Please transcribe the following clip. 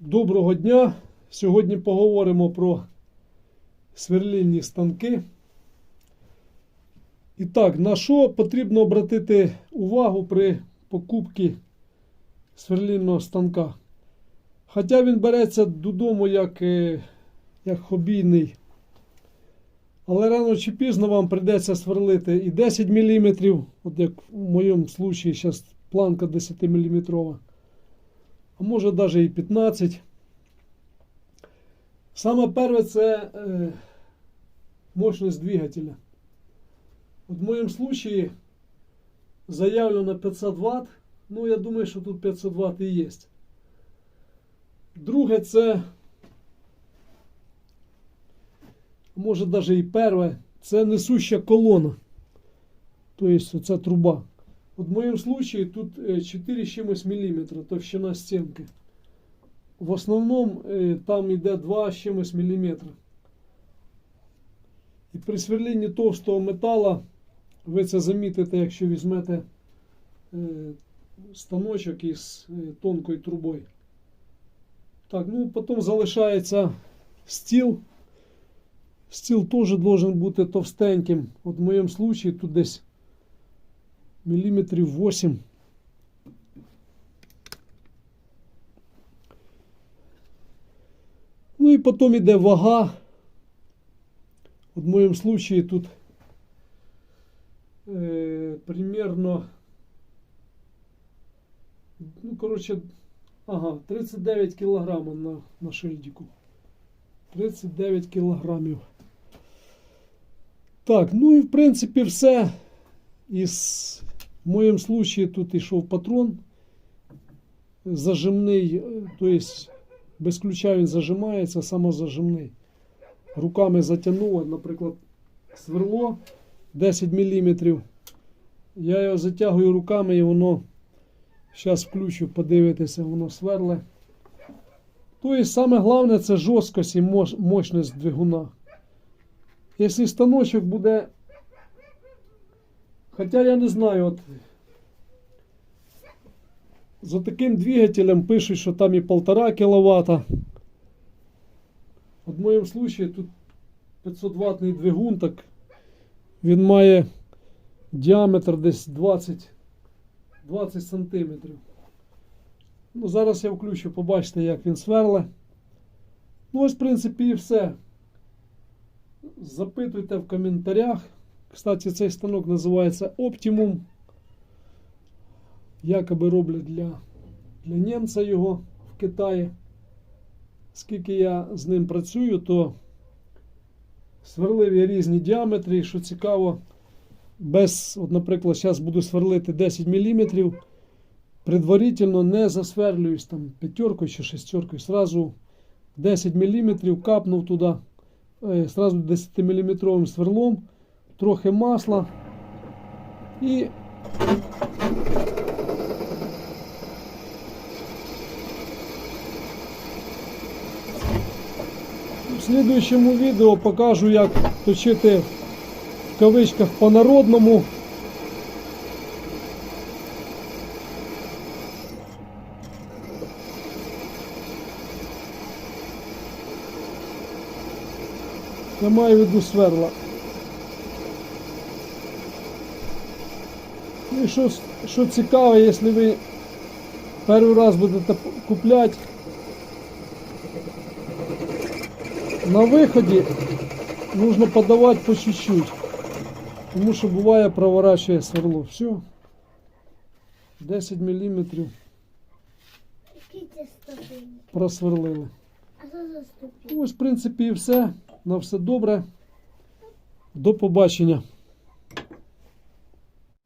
Доброго дня! Сьогодні поговоримо про сверлільні станки. І так, на що потрібно обратити увагу при покупці сверлільного станка? Хоча він береться додому як, е, як хобійний, але рано чи пізно вам прийдеться сверлити і 10 мм, от як в моєму випадку, зараз планка 10 мм а може навіть і 15. Саме перше це е, мощність двигателя. От в моєму случаї заявлено 500 Вт. Ну, я думаю, що тут 500 Вт і є. Друге, це, може навіть і перше, це несуща колона. Тобто це труба. Вот в моем случае тут э, 4 з чимось міліметра товщина стінки. В основному е, там йде 2 з чимось міліметра. І при сверлінні товстого метала ви це замітите, якщо візьмете е, станочок із е, тонкою трубою. Так, ну потім залишається стіл. Стіл теж должен бути товстеньким. От в моєму случаї тут десь міліметрів 8. Ну і потім іде вага. От в моєму случаї тут е, примерно, ну, коротше, ага, 39 кілограмів на, на шильдику. 39 кілограмів. Так, ну і в принципі все. Із, в моєму случаї тут йшов патрон зажимний, тобто без ключа він зажимається, самозажимний. Руками затягнуло, наприклад, сверло 10 мм. Я його затягую руками і воно, зараз включу, подивитися, воно сверле. Тобто саме головне це жорсткость і мощність двигуна. Якщо станочок буде Хотя я не знаю, от за таким двигателем пишуть, що там і 1,5 кВт. От в моєму случаї тут 500 ватний двигун, так він має діаметр десь 20, 20 сантиметрів. Ну, зараз я включу, побачите, як він сверле. Ну, ось, в принципі, і все. Запитуйте в коментарях. Кстати, цей станок називається Optimum. Якоби роблять для, для німця його в Китаї. Скільки я з ним працюю, то сверлив я різні діаметри. Що цікаво, без, от, наприклад, зараз буду сверлити 10 мм. Предварительно не засверлююсь там п'ятеркою чи шестеркою. Сразу 10 мм капнув туди, е, сразу 10 мм сверлом трохи масла і в слідуючому відео покажу, як точити в кавичках по-народному. Я маю в виду сверла. І що, що цікаво, якщо ви перший раз будете купляти, на виході нужно подавати по чуть-чуть. Тому що буває проворачує сверло. Все. 10 мм просверлили. Ось, в принципі, і все. На все добре. До побачення.